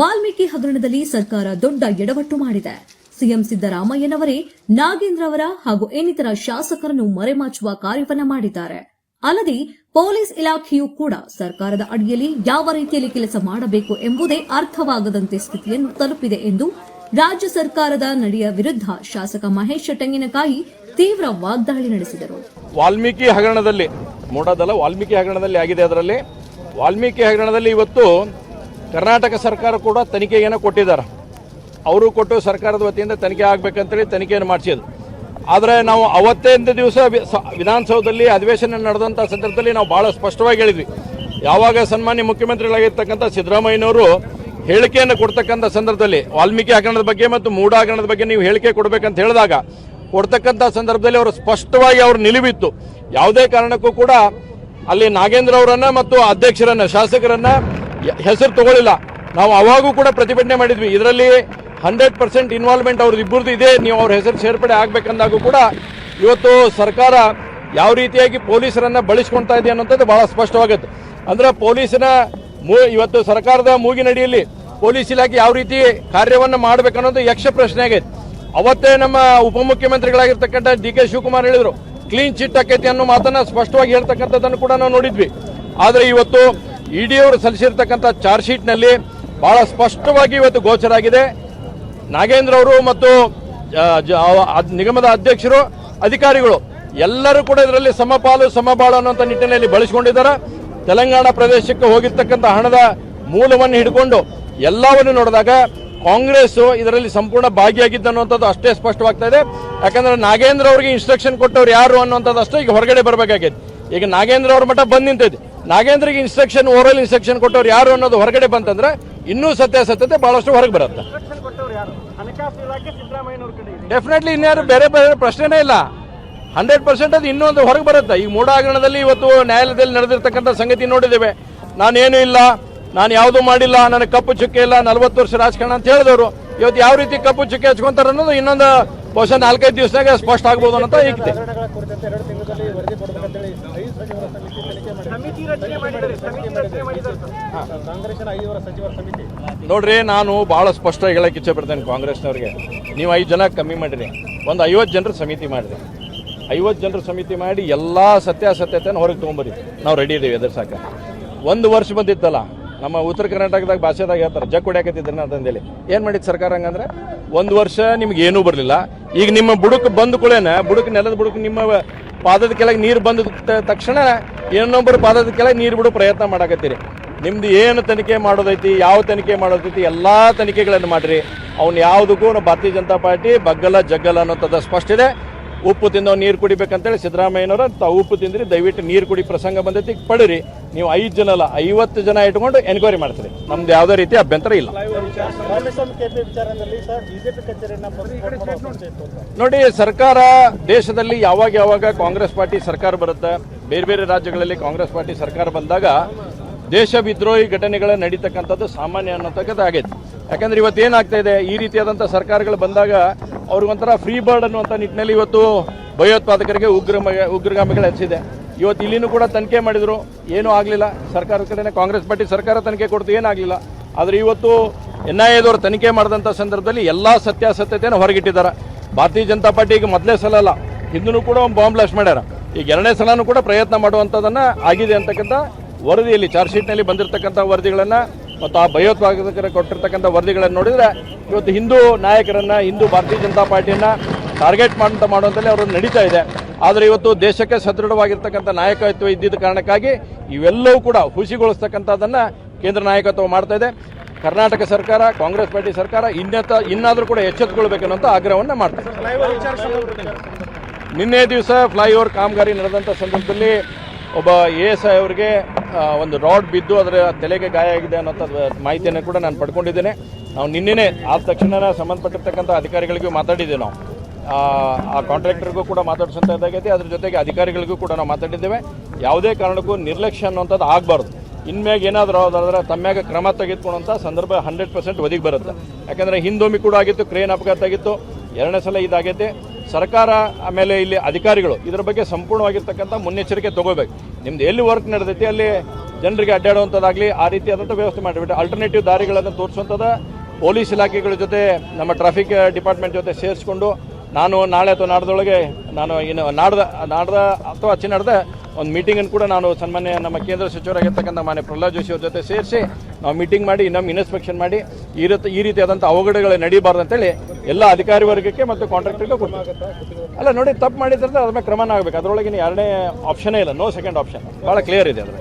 ವಾಲ್ಮೀಕಿ ಹಗರಣದಲ್ಲಿ ಸರ್ಕಾರ ದೊಡ್ಡ ಎಡವಟ್ಟು ಮಾಡಿದೆ. ಸಿಎಂ ಸಿದ್ದರಾಮಯ್ಯನವರೇ ನಾಗೇಂದ್ರ ಅವರ ಹಾಗೂ ಇನ್ನಿತರ ಶಾಸಕರನ್ನು ಮರೆಮಾಚುವ ಕಾರ್ಯವನ್ನ ಮಾಡಿದ್ದಾರೆ. ಅಲ್ಲದೆ ಪೊಲೀಸ್ ಇಲಾಖೆಯೂ ಕೂಡ ಸರ್ಕಾರದ ಅಡಿಯಲ್ಲಿ ಯಾವ ರೀತಿಯಲ್ಲಿ ಕೆಲಸ ಮಾಡಬೇಕು ಎಂಬುದೇ ಅರ್ಥವಾಗದಂತೆ ಸ್ಥಿತಿಯನ್ನು ತಲುಪಿದೆ ಎಂದು ರಾಜ್ಯ ಸರ್ಕಾರದ ನಡೆಯ ವಿರುದ್ಧ ಶಾಸಕ ಮಹೇಶ್ ತೆಂಗಿನಕಾಯಿ ತೀವ್ರ ವಾಗ್ದಾಳಿ ನಡೆಸಿದರು. ವಾಲ್ಮೀಕಿ ಹಗರಣದಲ್ಲಿ ವಾಲ್ಮೀಕಿ ಹಗರಣದಲ್ಲಿ ಆಗಿದೆ ಅದರಲ್ಲಿ. ವಾಲ್ಮೀಕಿ ಹಗರಣದಲ್ಲಿ ಇವತ್ತು ಕರ್ನಾಟಕ ಸರ್ಕಾರ ಕೂಡ ತನಿಖೆಯನ್ನು ಕೊಟ್ಟಿದ್ದಾರೆ. ಅವರು ಕೊಟ್ಟು ಸರ್ಕಾರದ ವತಿಯಿಂದ ತನಿಖೆ ಆಗಬೇಕಂತೇಳಿ ತನಿಖೆಯನ್ನು ಮಾಡಿಸಿದ್ರು. ಆದರೆ ನಾವು ಅವತ್ತಿಂದ ದಿವಸ ವಿಧಾನಸೌಧದಲ್ಲಿ ಅಧಿವೇಶನ ನಡೆದಂಥ ಸಂದರ್ಭದಲ್ಲಿ ನಾವು ಭಾಳ ಸ್ಪಷ್ಟವಾಗಿ ಹೇಳಿದ್ವಿ. ಯಾವಾಗ ಸನ್ಮಾನ್ಯ ಮುಖ್ಯಮಂತ್ರಿಗಳಾಗಿರ್ತಕ್ಕಂಥ ಸಿದ್ದರಾಮಯ್ಯನವರು ಹೇಳಿಕೆಯನ್ನು ಕೊಡ್ತಕ್ಕಂಥ ಸಂದರ್ಭದಲ್ಲಿ, ವಾಲ್ಮೀಕಿ ಹಗರಣದ ಬಗ್ಗೆ ಮತ್ತು ಮೂಡ ಹಗರಣದ ಬಗ್ಗೆ ನೀವು ಹೇಳಿಕೆ ಕೊಡಬೇಕಂತ ಹೇಳಿದಾಗ, ಕೊಡ್ತಕ್ಕಂಥ ಸಂದರ್ಭದಲ್ಲಿ ಅವರು ಸ್ಪಷ್ಟವಾಗಿ ಅವರು ನಿಲುವಿತ್ತು. ಯಾವುದೇ ಕಾರಣಕ್ಕೂ ಕೂಡ ಅಲ್ಲಿ ನಾಗೇಂದ್ರ ಅವರನ್ನು ಮತ್ತು ಅಧ್ಯಕ್ಷರನ್ನ, ಶಾಸಕರನ್ನ ಹೆಸರು ತಗೊಳ್ಳಿಲ್ಲ. ನಾವು ಅವಾಗೂ ಕೂಡ ಪ್ರತಿಭಟನೆ ಮಾಡಿದ್ವಿ. ಇದರಲ್ಲಿ ಹಂಡ್ರೆಡ್ ಪರ್ಸೆಂಟ್ ಇನ್ವಾಲ್ವ್ಮೆಂಟ್ ಅವ್ರದ್ದು ಇಬ್ಬರದ್ದು ಇದೆ. ನೀವು ಅವ್ರ ಹೆಸರು ಸೇರ್ಪಡೆ ಆಗ್ಬೇಕಂದಾಗೂ ಕೂಡ ಇವತ್ತು ಸರ್ಕಾರ ಯಾವ ರೀತಿಯಾಗಿ ಪೊಲೀಸರನ್ನ ಬಳಸ್ಕೊಳ್ತಾ ಇದೆ ಅನ್ನೋದು ಬಹಳ ಸ್ಪಷ್ಟವಾಗುತ್ತೆ. ಅಂದ್ರೆ ಪೊಲೀಸಿನ ಮೂ ಇವತ್ತು ಸರ್ಕಾರದ ಮೂಗಿನಡಿಯಲ್ಲಿ ಪೊಲೀಸ್ ಇಲಾಖೆ ಯಾವ ರೀತಿ ಕಾರ್ಯವನ್ನು ಮಾಡಬೇಕನ್ನೋದು ಯಕ್ಷ ಪ್ರಶ್ನೆ ಆಗೈತೆ. ಅವತ್ತೇ ನಮ್ಮ ಉಪಮುಖ್ಯಮಂತ್ರಿಗಳಾಗಿರ್ತಕ್ಕಂಥ ಡಿ ಕೆ ಶಿವಕುಮಾರ್ ಹೇಳಿದ್ರು, ಕ್ಲೀನ್ ಚಿಟ್ ಆಕೈತಿ ಅನ್ನೋ ಮಾತನ್ನ ಸ್ಪಷ್ಟವಾಗಿ ಹೇಳ್ತಕ್ಕಂಥದ್ದನ್ನು ಕೂಡ ನಾವು ನೋಡಿದ್ವಿ. ಆದರೆ ಇವತ್ತು ಇಡಿ ಅವರು ಸಲ್ಲಿಸಿರ್ತಕ್ಕಂಥ ಚಾರ್ಜ್ ಶೀಟ್ನಲ್ಲಿ ಬಹಳ ಸ್ಪಷ್ಟವಾಗಿ ಇವತ್ತು ಗೋಚರ ಆಗಿದೆ ನಾಗೇಂದ್ರ ಅವರು ಮತ್ತು ನಿಗಮದ ಅಧ್ಯಕ್ಷರು, ಅಧಿಕಾರಿಗಳು ಎಲ್ಲರೂ ಕೂಡ ಇದರಲ್ಲಿ ಸಮಪಾಲು, ಸಮಬಾಳು ಅನ್ನುವಂಥ ನಿಟ್ಟಿನಲ್ಲಿ ಬಳಸಿಕೊಂಡಿದ್ದಾರೆ. ತೆಲಂಗಾಣ ಪ್ರದೇಶಕ್ಕೆ ಹೋಗಿರ್ತಕ್ಕಂಥ ಹಣದ ಮೂಲವನ್ನು ಹಿಡ್ಕೊಂಡು ಎಲ್ಲವನ್ನು ನೋಡಿದಾಗ ಕಾಂಗ್ರೆಸ್ ಇದರಲ್ಲಿ ಸಂಪೂರ್ಣ ಭಾಗಿಯಾಗಿದ್ದು ಅನ್ನುವಂಥದ್ದು ಅಷ್ಟೇ ಸ್ಪಷ್ಟವಾಗ್ತಾ ಇದೆ. ಯಾಕಂದ್ರೆ ನಾಗೇಂದ್ರ ಅವರಿಗೆ ಇನ್ಸ್ಟ್ರಕ್ಷನ್ ಕೊಟ್ಟವ್ರು ಯಾರು ಅನ್ನುವಂಥದ್ದು ಅಷ್ಟೇ ಈಗ ಹೊರಗಡೆ ಬರಬೇಕಾಗಿದೆ ಈಗ ನಾಗೇಂದ್ರ ಅವ್ರ ಮಠ ಬಂದ್ ನಿಂತೈತೆ. ನಾಗೇಂದ್ರಿಗೆ ಇನ್ಸ್ಟ್ರಕ್ಷನ್ ಓರಲ್ ಇನ್ಸ್ಟ್ರಕ್ಷನ್ ಕೊಟ್ಟವ್ರು ಯಾರು ಅನ್ನೋದು ಹೊರಗಡೆ ಬಂತಂದ್ರೆ ಇನ್ನೂ ಸತ್ಯಾಸತ್ಯತೆ ಬಹಳಷ್ಟು ಹೊರಗೆ ಬರುತ್ತೆ. ಡೆಫಿನೆಟ್ಲಿ ಇನ್ಯಾರು ಬೇರೆ ಬೇರೆ ಪ್ರಶ್ನೆನೇ ಇಲ್ಲ. ಹಂಡ್ರೆಡ್ ಪರ್ಸೆಂಟ್ ಅದು ಇನ್ನೊಂದು ಹೊರಗೆ ಬರುತ್ತೆ. ಈ ಮೂಡಾಗರಣದಲ್ಲಿ ಇವತ್ತು ನ್ಯಾಯಾಲಯದಲ್ಲಿ ನಡೆದಿರ್ತಕ್ಕಂಥ ಸಂಗತಿ ನೋಡಿದ್ದೇವೆ. ನಾನೇನು ಇಲ್ಲ ನಾನು ಯಾವುದು ಮಾಡಿಲ್ಲ ನನಗೆ ಕಪ್ಪು ಚುಕ್ಕೆ ಇಲ್ಲ ನಲವತ್ತು ವರ್ಷ ರಾಜಕಾರಣ ಅಂತ ಹೇಳಿದವರು. ಇವತ್ತು ಯಾವ ರೀತಿ ಕಪ್ಪು ಚುಕ್ಕೆ ಹಚ್ಕೊಂತಾರೆ ಅನ್ನೋದು ಇನ್ನೊಂದು ಬಹುಶಃ ನಾಲ್ಕೈದು ದಿವಸದಾಗ ಸ್ಪಷ್ಟ ಆಗ್ಬೋದು ಅಂತ ಈಗಿದೆ ನೋಡ್ರಿ ನಾನು ಬಹಳ ಸ್ಪಷ್ಟ ಹೇಳಕ್ಕೆ ಇಚ್ಛೆ ಪಡ್ತೇನೆ ಕಾಂಗ್ರೆಸ್ನವ್ರಿಗೆ. ನೀವು ಐದು ಜನ ಕಮ್ಮಿ ಮಾಡಿರಿ. ಒಂದು ಐವತ್ತು ಜನರ ಸಮಿತಿ ಮಾಡಿರಿ. ಐವತ್ತು ಜನರ ಸಮಿತಿ ಮಾಡಿ ಎಲ್ಲ ಸತ್ಯಾಸತ್ಯತೆಯನ್ನು ಹೊರಗೆ ತೊಗೊಂಬರಿ. ನಾವು ರೆಡಿ ಇದ್ದೀವಿ ಎದುರ್ಸಾಕ. ಒಂದು ವರ್ಷ ಬಂದಿತ್ತಲ್ಲ ನಮ್ಮ ಉತ್ತರ ಕರ್ನಾಟಕದಾಗ ಭಾಷೆದಾಗ ಹೇಳ್ತಾರೆ ಜಗ್ ಹೊಡ್ಯಾಕತ್ತಿದ್ದೀನಿ ಅಂತಂದೇಳಿ. ಏನು ಮಾಡಿತ್ತು ಸರ್ಕಾರ ಹಂಗಂದ್ರೆ? ಒಂದು ವರ್ಷ ನಿಮ್ಗೆ ಏನೂ ಬರಲಿಲ್ಲ. ಈಗ ನಿಮ್ಮ ಬುಡಕ್ಕೆ ಬಂದ ಕೂಡೇನ ಬುಡಕ್ ನೆಲದ ಬುಡಕ್ ನಿಮ್ಮ ಪಾದದ ಕೆಳಗೆ ನೀರು ಬಂದ ತಕ್ಷಣ ಇನ್ನೊಬ್ಬರು ಪಾದದ ಕೆಳಗೆ ನೀರು ಬಿಡೋ ಪ್ರಯತ್ನ ಮಾಡಕತ್ತೀರಿ. ನಿಮ್ದು ಏನು ತನಿಖೆ ಮಾಡೋದೈತಿ, ಯಾವ ತನಿಖೆ ಮಾಡೋದೈತಿ, ಎಲ್ಲ ತನಿಖೆಗಳನ್ನು ಮಾಡ್ರಿ. ಅವ್ನು ಯಾವುದಕ್ಕೂ ಭಾರತೀಯ ಜನತಾ ಪಾರ್ಟಿ ಬಗ್ಗಲ ಜಗ್ಗಲ ಅನ್ನೋಂಥದ್ದು ಸ್ಪಷ್ಟ ಇದೆ. ಉಪ್ಪು ತಿಂದು ನೀರು ಕುಡಿಬೇಕಂತೇಳಿ ಸಿದ್ದರಾಮಯ್ಯನವರು ತಾವು ಉಪ್ಪು ತಿಂದ್ರಿ, ದಯವಿಟ್ಟು ನೀರು ಕುಡಿ ಪ್ರಸಂಗ ಬಂದೈತಿ, ಪಡಿರಿ. ನೀವು ಐದು ಜನ ಅಲ್ಲ ಐವತ್ತು ಜನ ಇಟ್ಕೊಂಡು ಎನ್ಕ್ವೈರಿ ಮಾಡ್ತೀರಿ. ನಮ್ದು ಯಾವುದೇ ರೀತಿ ಅಭ್ಯಂತರ ಇಲ್ಲ. ನೋಡಿ, ಸರ್ಕಾರ ದೇಶದಲ್ಲಿ ಯಾವಾಗ ಯಾವಾಗ ಕಾಂಗ್ರೆಸ್ ಪಾರ್ಟಿ ಸರ್ಕಾರ ಬರುತ್ತೆ, ಬೇರೆ ಬೇರೆ ರಾಜ್ಯಗಳಲ್ಲಿ ಕಾಂಗ್ರೆಸ್ ಪಾರ್ಟಿ ಸರ್ಕಾರ ಬಂದಾಗ ದೇಶ ವಿದ್ರೋಹಿ ಘಟನೆಗಳು ನಡೀತಕ್ಕಂಥದ್ದು ಸಾಮಾನ್ಯ ಅನ್ನೋತಕ್ಕದ್ದು ಆಗೈತೆ ಯಾಕಂದ್ರೆ ಇವತ್ತು ಏನಾಗ್ತಾ ಇದೆ, ಈ ರೀತಿಯಾದಂಥ ಸರ್ಕಾರಗಳು ಬಂದಾಗ ಅವ್ರಿಗೊಂಥರ ಫ್ರೀ ಬರ್ಡ್ ಅನ್ನುವಂಥ ನಿಟ್ಟಿನಲ್ಲಿ ಇವತ್ತು ಭಯೋತ್ಪಾದಕರಿಗೆ ಉಗ್ರ ಉಗ್ರಗಾಮಿಗಳು ಹಚ್ಚಿದೆ ಇವತ್ತು ಇಲ್ಲಿನೂ ಕೂಡ ತನಿಖೆ ಮಾಡಿದ್ರು, ಏನೂ ಆಗಲಿಲ್ಲ. ಸರ್ಕಾರದ ಕಡೆನೇ ಕಾಂಗ್ರೆಸ್ ಪಾರ್ಟಿ ಸರ್ಕಾರ ತನಿಖೆ ಕೊಡ್ತು, ಏನಾಗಲಿಲ್ಲ. ಆದರೆ ಇವತ್ತು ಎನ್ ಐ ಎದವರು ತನಿಖೆ ಮಾಡಿದಂಥ ಸಂದರ್ಭದಲ್ಲಿ ಎಲ್ಲ ಸತ್ಯಾಸತ್ಯತೆಯನ್ನು ಹೊರಗಿಟ್ಟಿದ್ದಾರೆ. ಭಾರತೀಯ ಜನತಾ ಪಾರ್ಟಿ ಈಗ ಮೊದಲೇ ಸಲ ಅಲ್ಲ ಹಿಂದೂ ಕೂಡ ಒಂದು ಬಾಂಬ್ ಬ್ಲಾಸ್ಟ್ ಮಾಡ್ಯಾರ. ಈಗ ಎರಡನೇ ಸಲನೂ ಕೂಡ ಪ್ರಯತ್ನ ಮಾಡುವಂಥದ್ದನ್ನು ಆಗಿದೆ ಅಂತಕ್ಕಂಥ ವರದಿಯಲ್ಲಿ, ಚಾರ್ಜ್ ಶೀಟ್ನಲ್ಲಿ ಬಂದಿರತಕ್ಕಂಥ ವರದಿಗಳನ್ನು ಮತ್ತು ಆ ಭಯೋತ್ಪಾದಕರ ಕೊಟ್ಟಿರ್ತಕ್ಕಂಥ ವರದಿಗಳನ್ನು ನೋಡಿದರೆ ಇವತ್ತು ಹಿಂದೂ ನಾಯಕರನ್ನು, ಹಿಂದೂ ಭಾರತೀಯ ಜನತಾ ಪಾರ್ಟಿಯನ್ನು ಟಾರ್ಗೆಟ್ ಮಾಡಂತ ಮಾಡುವಂಥಲ್ಲಿ ಅವರು ನಡೀತಾ ಇದೆ. ಆದರೆ ಇವತ್ತು ದೇಶಕ್ಕೆ ಸದೃಢವಾಗಿರ್ತಕ್ಕಂಥ ನಾಯಕತ್ವ ಇದ್ದಿದ್ದ ಕಾರಣಕ್ಕಾಗಿ ಇವೆಲ್ಲವೂ ಕೂಡ ಹುಸಿಗೊಳಿಸ್ತಕ್ಕಂಥದ್ದನ್ನು ಕೇಂದ್ರ ನಾಯಕತ್ವ ಮಾಡ್ತಾ ಇದೆ. ಕರ್ನಾಟಕ ಸರ್ಕಾರ ಕಾಂಗ್ರೆಸ್ ಪಾರ್ಟಿ ಸರ್ಕಾರ ಇನ್ನತ ಇನ್ನಾದರೂ ಕೂಡ ಎಚ್ಚೆತ್ತುಕೊಳ್ಬೇಕನ್ನೋಂಥ ಆಗ್ರಹವನ್ನು ಮಾಡ್ತಾರೆ. ನಿನ್ನೆ ದಿವಸ ಫ್ಲೈಓವರ್ ಕಾಮಗಾರಿ ನಡೆದಂಥ ಸಂದರ್ಭದಲ್ಲಿ ಒಬ್ಬ ಎ ಎಸ್ ಐ ಅವರಿಗೆ ಒಂದು ರಾಡ್ ಬಿದ್ದು ಅದರ ತಲೆಗೆ ಗಾಯ ಆಗಿದೆ ಅನ್ನೋಂಥ ಮಾಹಿತಿಯನ್ನು ಕೂಡ ನಾನು ಪಡ್ಕೊಂಡಿದ್ದೇನೆ. ನಾವು ನಿನ್ನೆನೇ ಆದ ತಕ್ಷಣ ಸಂಬಂಧಪಟ್ಟಿರ್ತಕ್ಕಂಥ ಅಧಿಕಾರಿಗಳಿಗೂ ಮಾತಾಡಿದ್ದೇವೆ ನಾವು. ಆ, ಕಾಂಟ್ರಾಕ್ಟರ್ಗೂ ಕೂಡ ಮಾತಾಡಿಸೋಂಥದ್ದಾಗೈತೆ ಅದ್ರ ಜೊತೆಗೆ ಅಧಿಕಾರಿಗಳಿಗೂ ಕೂಡ ನಾವು ಮಾತಾಡಿದ್ದೇವೆ. ಯಾವುದೇ ಕಾರಣಕ್ಕೂ ನಿರ್ಲಕ್ಷ್ಯ ಅನ್ನುವಂಥದ್ದು ಆಗಬಾರ್ದು. ಇನ್ಮ್ಯಾಗ ಏನಾದರೂ ಅದಾದ್ರೆ ತಮ್ಮ್ಯಾಗ ಕ್ರಮ ತೆಗೆದುಕೊಂಡಂಥ ಸಂದರ್ಭ ಹಂಡ್ರೆಡ್ ಪರ್ಸೆಂಟ್ ಒದಗಿ ಬರುತ್ತೆ. ಯಾಕಂದರೆ ಹಿಂದೊಮ್ಮೆ ಕೂಡ ಆಗಿತ್ತು, ಕ್ರೇನ್ ಅಪಘಾತ ಆಗಿತ್ತು, ಎರಡನೇ ಸಲ ಇದಾಗೈತೆ. ಸರ್ಕಾರ ಆಮೇಲೆ ಇಲ್ಲಿ ಅಧಿಕಾರಿಗಳು ಇದರ ಬಗ್ಗೆ ಸಂಪೂರ್ಣವಾಗಿರ್ತಕ್ಕಂಥ ಮುನ್ನೆಚ್ಚರಿಕೆ ತೊಗೋಬೇಕು. ನಿಮ್ದು ಎಲ್ಲಿ ವರ್ಕ್ ನಡೆದೈತಿ, ಅಲ್ಲಿ ಜನರಿಗೆ ಅಡ್ಡಾಡುವಂಥದ್ದಾಗಲಿ ಆ ರೀತಿಯಾದಂಥ ವ್ಯವಸ್ಥೆ ಮಾಡಿಬಿಟ್ಟು ಆಲ್ಟರ್ನೇಟಿವ್ ದಾರಿಗಳನ್ನು ತೋರಿಸುವಂಥದ್ದು ಪೊಲೀಸ್ ಇಲಾಖೆಗಳ ಜೊತೆ, ನಮ್ಮ ಟ್ರಾಫಿಕ್ ಡಿಪಾರ್ಟ್ಮೆಂಟ್ ಜೊತೆ ಸೇರಿಸ್ಕೊಂಡು, ನಾನು ನಾಳೆ ಅಥವಾ ನಾಡ್ದೊಳಗೆ, ನಾನು ಇನ್ನು ನಾಡ್ದ ನಾಡ್ದ ಅಥವಾ ಅಚ್ಚಿ ನಾಡ್ದ ಒಂದು ಮೀಟಿಂಗನ್ನು ಕೂಡ ನಾನು ಸನ್ಮಾನ್ಯ ನಮ್ಮ ಕೇಂದ್ರ ಸಚಿವರಾಗಿರ್ತಕ್ಕಂಥ ಮಾನ್ಯ ಪ್ರಹ್ಲಾದ್ ಜೋಶಿ ಅವ್ರ ಜೊತೆ ಸೇರಿಸಿ ನಾವು ಮೀಟಿಂಗ್ ಮಾಡಿ ನಮ್ಮ ಇನ್ಸ್ಪೆಕ್ಷನ್ ಮಾಡಿ, ಈ ರೀತಿ ಈ ರೀತಿಯಾದಂಥ ಅವಘಡಗಳು ನಡೀಬಾರ್ದು ಅಂತೇಳಿ ಎಲ್ಲ ಅಧಿಕಾರಿ ವರ್ಗಕ್ಕೆ ಮತ್ತು ಕಾಂಟ್ರಾಕ್ಟರ್ಗೆ ಕೊಡ್ತೀವಿ. ಅಲ್ಲ, ನೋಡಿ, ತಪ್ಪು ಮಾಡಿದ್ರೆ ಅದ್ರ ಮೇಲೆ ಕ್ರಮನ ಆಗಬೇಕು ಅದರೊಳಗಿನ ಎರಡನೇ ಆಪ್ಷನೇ ಇಲ್ಲ. ನೋ ಸೆಕೆಂಡ್ ಆಪ್ಷನ್ ಭಾಳ ಕ್ಲಿಯರ್ ಇದೆ ಅದು